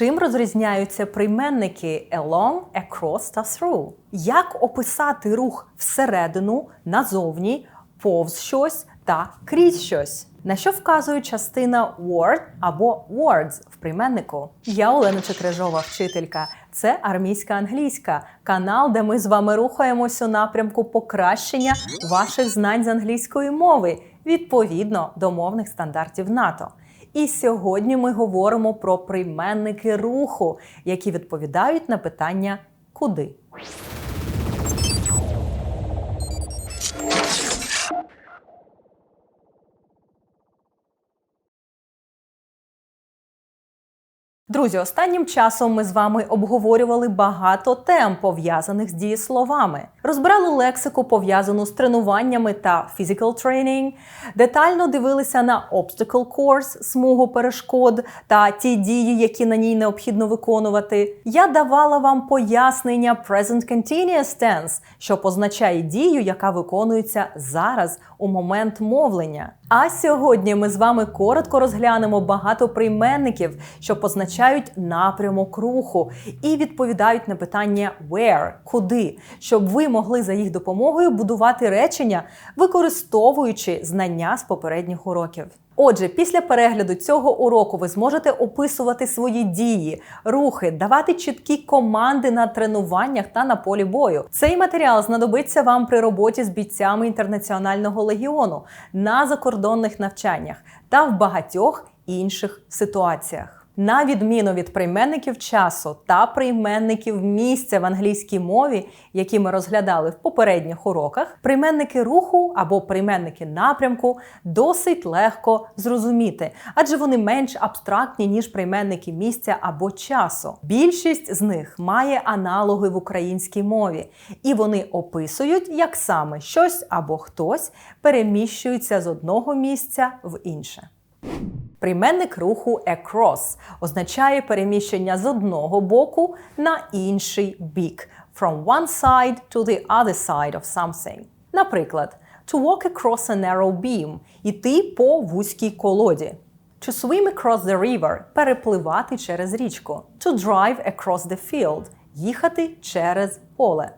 Чим розрізняються прийменники along, across та through? Як описати рух всередину, назовні, повз щось та крізь щось? На що вказує частина word або words в прийменнику? Я Олена Чекрижова, вчителька. Це армійська англійська, канал, де ми з вами рухаємось у напрямку покращення ваших знань з англійської мови відповідно до мовних стандартів НАТО. І сьогодні ми говоримо про прийменники руху, які відповідають на питання куди. Друзі, останнім часом ми з вами обговорювали багато тем, пов'язаних з дієсловами. Розбирали лексику, пов'язану з тренуваннями та physical training, детально дивилися на obstacle course, смугу перешкод та ті дії, які на ній необхідно виконувати. Я давала вам пояснення present continuous tense, що позначає дію, яка виконується зараз у момент мовлення. А сьогодні ми з вами коротко розглянемо багато прийменників, що позначають напрямок руху і відповідають на питання where, куди, щоб ви могли за їх допомогою будувати речення, використовуючи знання з попередніх уроків. Отже, після перегляду цього уроку ви зможете описувати свої дії, рухи, давати чіткі команди на тренуваннях та на полі бою. Цей матеріал знадобиться вам при роботі з бійцями інтернаціонального легіону на закордонних навчаннях та в багатьох інших ситуаціях. На відміну від прийменників часу та прийменників місця в англійській мові, які ми розглядали в попередніх уроках, прийменники руху або прийменники напрямку досить легко зрозуміти, адже вони менш абстрактні, ніж прийменники місця або часу. Більшість з них має аналоги в українській мові, і вони описують, як саме щось або хтось переміщується з одного місця в інше. Прийменник руху across означає переміщення з одного боку на інший бік. From one side to the other side of something. Наприклад, to walk across a narrow beam – іти по вузькій колоді. To swim across the river – перепливати через річку. To drive across the field – їхати через поле.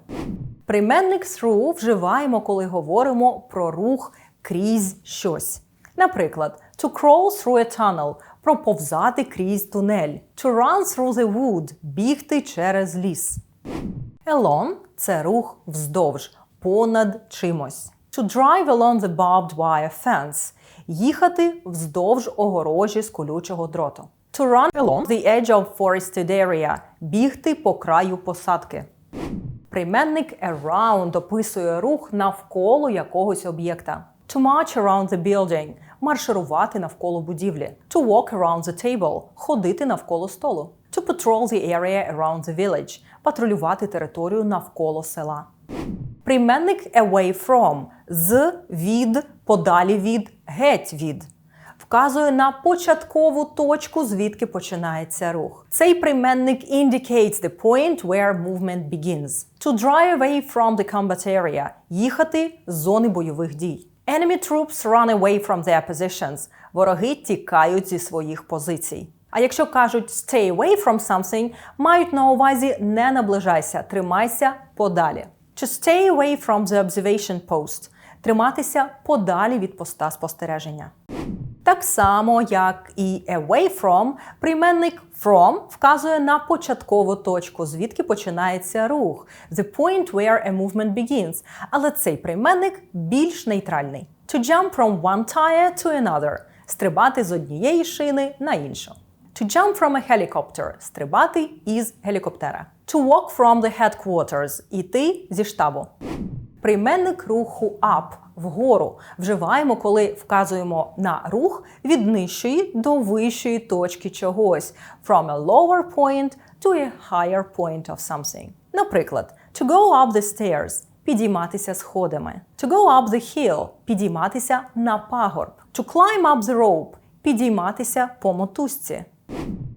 Прийменник through вживаємо, коли говоримо про рух крізь щось. Наприклад, to crawl through a tunnel – проповзати крізь тунель. To run through the wood – бігти через ліс. Along – це рух вздовж, понад чимось. To drive along the barbed wire fence – їхати вздовж огорожі з колючого дроту. To run along the edge of forested area – бігти по краю посадки. Прийменник around описує рух навколо якогось об'єкта. To march around the building – марширувати навколо будівлі. To walk around the table – ходити навколо столу. To patrol the area around the village – патрулювати територію навколо села. Прийменник away from з від, подалі від, геть від. Вказує на початкову точку, звідки починається рух. Цей прийменник indicates the point where movement begins. To drive away from the combat area – їхати з зони бойових дій. Enemy troops run away from their positions. Вороги тікають зі своїх позицій. А якщо кажуть stay away from something, мають на увазі не наближайся, тримайся подалі. To stay away from the observation post триматися подалі від поста спостереження. Так само, як і away from, прийменник from вказує на початкову точку, звідки починається рух. The point where a movement begins. Але цей прийменник більш нейтральний. To jump from one tire to another стрибати з однієї шини на іншу. To jump from a helicopter стрибати із гелікоптера. To walk from the headquarters іти зі штабу. Прийменник руху up вгору вживаємо, коли вказуємо на рух від нижчої до вищої точки чогось. From a lower point to a higher point of something. Наприклад, to go up the stairs підійматися сходами. To go up the hill підійматися на пагорб. To climb up the rope підійматися по мотузці.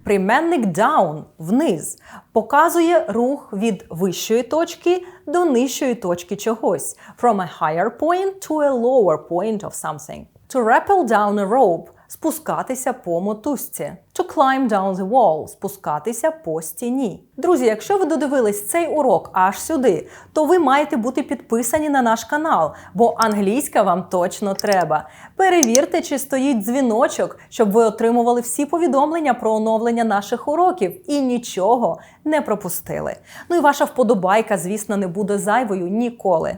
Прийменник down вниз показує рух від вищої точки до нижчої точки чогось. From a higher point to a lower point of something. To rappel down a rope спускатися по мотузці. To climb down the wall спускатися по стіні. Друзі, якщо ви додивились цей урок аж сюди, то ви маєте бути підписані на наш канал, бо англійська вам точно треба. Перевірте, чи стоїть дзвіночок, щоб ви отримували всі повідомлення про оновлення наших уроків і нічого не пропустили. Ну і ваша вподобайка, звісно, не буде зайвою ніколи.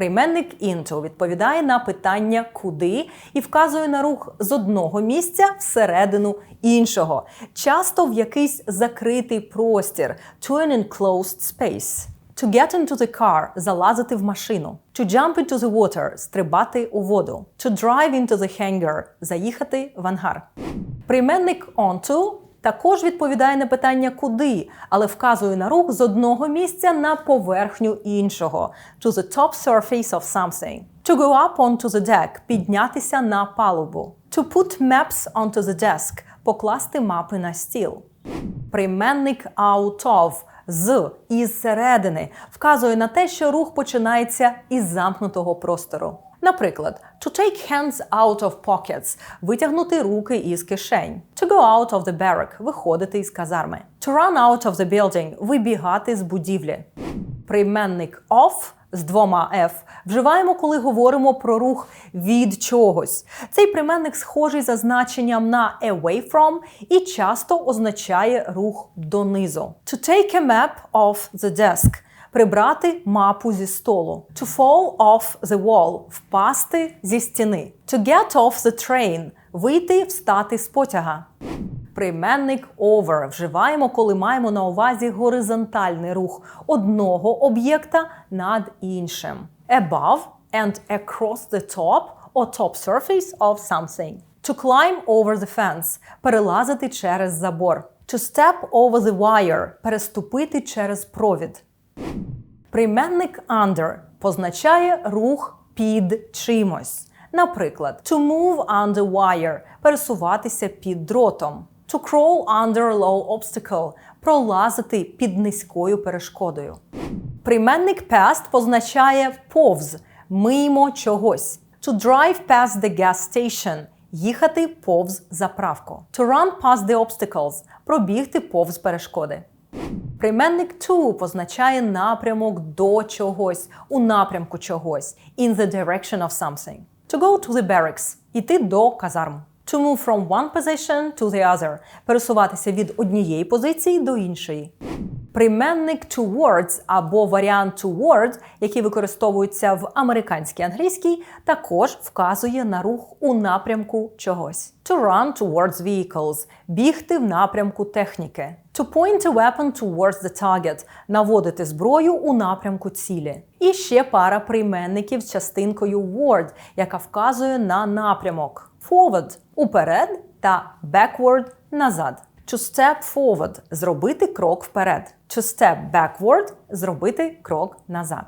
Прийменник into відповідає на питання куди і вказує на рух з одного місця всередину іншого, часто в якийсь закритий простір to an enclosed space. To get into the car – залазити в машину. To jump into the water – стрибати у воду. To drive into the hangar – заїхати в ангар. Прийменник onto також відповідає на питання куди, але вказує на рух з одного місця на поверхню іншого. To the top surface of something. To go up onto the deck – піднятися на палубу. To put maps onto the desk – покласти мапи на стіл. Прийменник out of з із середини вказує на те, що рух починається із замкнутого простору. Наприклад, to take hands out of pockets – витягнути руки із кишень. To go out of the barrack – виходити із казарми. To run out of the building – вибігати з будівлі. Прийменник off з двома F вживаємо, коли говоримо про рух від чогось. Цей прийменник схожий за значенням на away from і часто означає рух донизу. To take a map off the desk – прибрати мапу зі столу. To fall off the wall – впасти зі стіни. To get off the train – вийти, встати з потяга. Прийменник over вживаємо, коли маємо на увазі горизонтальний рух одного об'єкта над іншим. Above and across the top or top surface of something. To climb over the fence – перелазити через забор. To step over the wire – переступити через провід. Прийменник under позначає рух під чимось. Наприклад, to move under wire пересуватися під дротом. To crawl under low obstacle пролазити під низькою перешкодою. Прийменник past позначає повз, мимо чогось. To drive past the gas station їхати повз заправку. To run past the obstacles пробігти повз перешкоди. Прийменник to позначає напрямок до чогось, у напрямку чогось. In the direction of something. To go to the barracks іти до казарм. To move from one position to the other пересуватися від однієї позиції до іншої. Прийменник towards або варіант toward, який використовується в американській англійській, також вказує на рух у напрямку чогось. To run towards vehicles бігти в напрямку техніки. To point a weapon towards the target наводити зброю у напрямку цілі. І ще пара прийменників з частинкою word, яка вказує на напрямок. Forward уперед та backward назад. To step forward – зробити крок вперед. To step backward – зробити крок назад.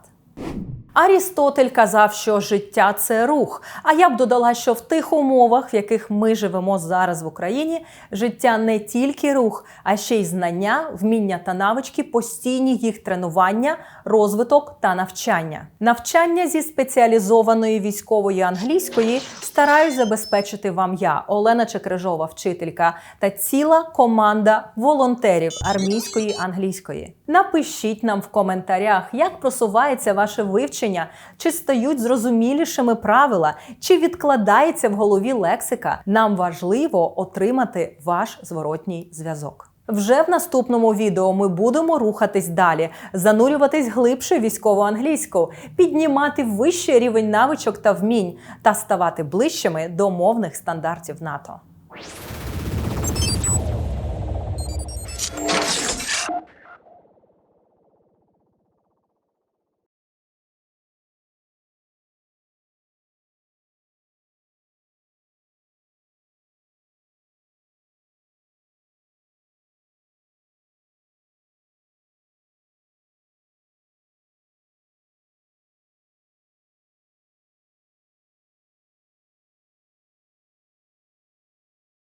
Арістотель казав, що життя це рух. А я б додала, що в тих умовах, в яких ми живемо зараз в Україні, життя не тільки рух, а ще й знання, вміння та навички, постійні їх тренування, розвиток та навчання. Навчання зі спеціалізованої військової англійської стараюсь забезпечити вам я, Олена Чекрижова, вчителька, та ціла команда волонтерів армійської англійської. Напишіть нам в коментарях, як просувається ваше вивчення, чи стають зрозумілішими правила, чи відкладається в голові лексика. Нам важливо отримати ваш зворотній зв'язок. Вже в наступному відео ми будемо рухатись далі, занурюватись глибше в військову англійську, піднімати вищий рівень навичок та вмінь та ставати ближчими до мовних стандартів НАТО.